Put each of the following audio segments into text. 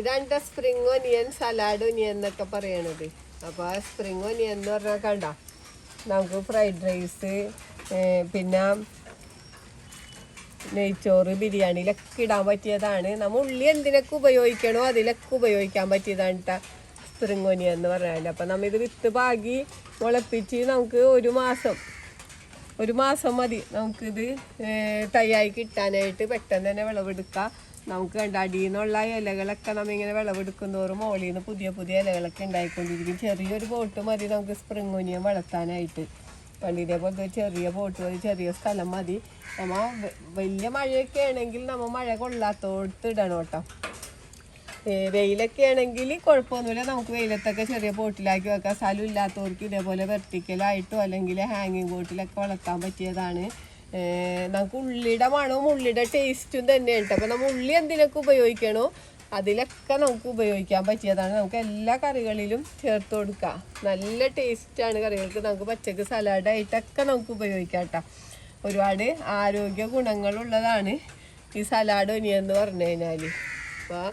ഇതാണ് spring onion salad onion എന്നൊക്കെ പറയണത്. അപ്പോൾ ആ സ്പ്രിംഗ് ഒനിയൻ എന്ന് പറഞ്ഞാൽ കണ്ട? നമുക്ക് ഫ്രൈഡ് റൈസ് പിന്നെ നെയ്ച്ചോറ് ബിരിയാണിയിലൊക്കെ ഇടാൻ പറ്റിയതാണ്. നമ്മൾ ഉള്ളി എന്തിനൊക്കെ ഉപയോഗിക്കണോ അതിലൊക്കെ ഉപയോഗിക്കാൻ പറ്റിയതാണ് കേട്ടോ സ്പ്രിംഗ് ഒനിയൻ എന്ന് പറഞ്ഞാൽ അപ്പം നമ്മൾ ഇത് വിത്ത് പാകി മുളപ്പിച്ച് നമുക്ക് ഒരു മാസം ഒരു മാസം മതി. നമുക്കിത് തയ്യായി കിട്ടാനായിട്ട് പെട്ടെന്ന് തന്നെ വിളവെടുക്കാം. നമുക്ക് കണ്ട അടിയിൽ നിന്നുള്ള ഇലകളൊക്കെ നമ്മ ഇങ്ങനെ വിളവെടുക്കും തോറും മോളിൽ നിന്ന് പുതിയ പുതിയ ഇലകളൊക്കെ ഉണ്ടായിക്കൊണ്ടിരിക്കും. ചെറിയൊരു ബോട്ട് മതി നമുക്ക് സ്പ്രിംഗ് ഒനിയം വളർത്താനായിട്ട്. പണ്ട് ഇതേപോലത്തെ ചെറിയ ബോട്ട് മതി ചെറിയ സ്ഥലം മതി. നമ്മ വലിയ മഴയൊക്കെ ആണെങ്കിൽ നമ്മ മഴ കൊള്ളാത്തോടത്ത് ഇടണം കേട്ടോ. വെയിലൊക്കെ ആണെങ്കിൽ കുഴപ്പമൊന്നുമില്ല. നമുക്ക് വെയിലത്തൊക്കെ ചെറിയ ബോട്ടിലാക്കി വെക്കാം. സ്ഥലം ഇല്ലാത്തവർക്ക് ഇതേപോലെ വെർട്ടിക്കലായിട്ടോ അല്ലെങ്കിൽ ഹാങ്ങിങ് ബോട്ടിലൊക്കെ വളർത്താൻ പറ്റിയതാണ്. നമുക്ക് ഉള്ളിയുടെ മണവും ഉള്ളിയുടെ ടേസ്റ്റും തന്നെയാണ് അപ്പം നമ്മൾ ഉള്ളി എന്തിനൊക്കെ ഉപയോഗിക്കണോ അതിലൊക്കെ നമുക്ക് ഉപയോഗിക്കാൻ പറ്റിയതാണ്. നമുക്ക് എല്ലാ കറികളിലും ചേർത്ത് കൊടുക്കാം. നല്ല ടേസ്റ്റാണ് കറികൾക്ക്. നമുക്ക് പച്ചക്ക് സലാഡായിട്ടൊക്കെ നമുക്ക് ഉപയോഗിക്കാം കേട്ടോ. ഒരുപാട് ആരോഗ്യ ഗുണങ്ങളുള്ളതാണ് ഈ സലാഡ് ഒനിയെന്ന് പറഞ്ഞു കഴിഞ്ഞാൽ അപ്പോൾ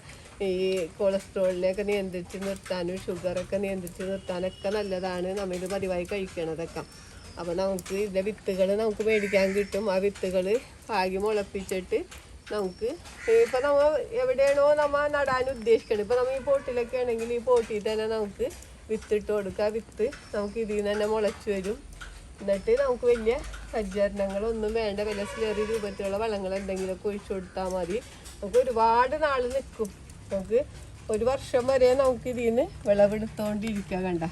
ഈ കൊളസ്ട്രോളിനെയൊക്കെ നിയന്ത്രിച്ച് നിർത്താനും ഷുഗറൊക്കെ നിയന്ത്രിച്ച് നിർത്താനൊക്കെ നല്ലതാണ്. നമ്മൾ ഇത് പതിവായി കഴിക്കണതൊക്കെ. അപ്പോൾ നമുക്ക് ഇതിന്റെ വിത്തുകൾ നമുക്ക് മേടിക്കാൻ കിട്ടും. ആ വിത്തുകൾ പാകി മുളപ്പിച്ചിട്ട് നമുക്ക് ഇപ്പം നമ്മൾ എവിടെയാണോ നമ്മൾ നടാൻ ഉദ്ദേശിക്കുന്നത് ഇപ്പം നമ്മൾ ഈ പോട്ടിലൊക്കെ ആണെങ്കിൽ ഈ പോട്ടിൽ തന്നെ നമുക്ക് വിത്തിട്ട് കൊടുക്കുക വിത്ത് നമുക്ക് ഇതിൽ നിന്ന് തന്നെ മുളച്ചു വരും. എന്നിട്ട് നമുക്ക് വലിയ സജ്ജീകരണങ്ങളൊന്നും വേണ്ട. വില ചെറിയ രൂപത്തിലുള്ള വളങ്ങൾ എന്തെങ്കിലുമൊക്കെ ഒഴിച്ചു കൊടുത്താൽ മതി. നമുക്ക് ഒരുപാട് നാൾ നിൽക്കും നമുക്ക് ഒരു വർഷം വരെ നമുക്ക് ഇതിൽ നിന്ന് വിളവെടുത്തോണ്ടിരിക്കുക കണ്ട.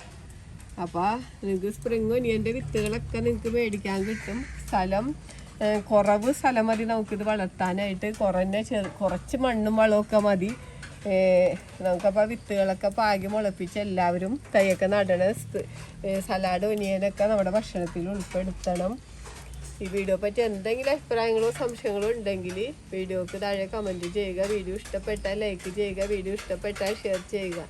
അപ്പോൾ നിങ്ങൾക്ക് സ്പ്രിങ് ഒനിയന്റെ വിത്തുകളൊക്കെ നിങ്ങൾക്ക് മേടിക്കാൻ കിട്ടും. സ്ഥലം കുറവ് സ്ഥലം മതി നമുക്കിത് വളർത്താനായിട്ട്. കുറഞ്ഞ ചെറു കുറച്ച് മണ്ണും വളമൊക്കെ മതി. നമുക്കപ്പോൾ വിത്തുകളൊക്കെ പാകി മുളപ്പിച്ച് എല്ലാവരും തൈയൊക്കെ നടണ സലാഡ് ഒനിയനൊക്കെ നമ്മുടെ ഭക്ഷണത്തിൽ ഉൾപ്പെടുത്തണം. ഈ വീഡിയോ പറ്റി എന്തെങ്കിലും അഭിപ്രായങ്ങളോ സംശയങ്ങളോ ഉണ്ടെങ്കിൽ വീഡിയോക്ക് താഴെ കമന്റ് ചെയ്യുക. വീഡിയോ ഇഷ്ടപ്പെട്ടാൽ ലൈക്ക് ചെയ്യുക. വീഡിയോ ഇഷ്ടപ്പെട്ടാൽ ഷെയർ ചെയ്യുക.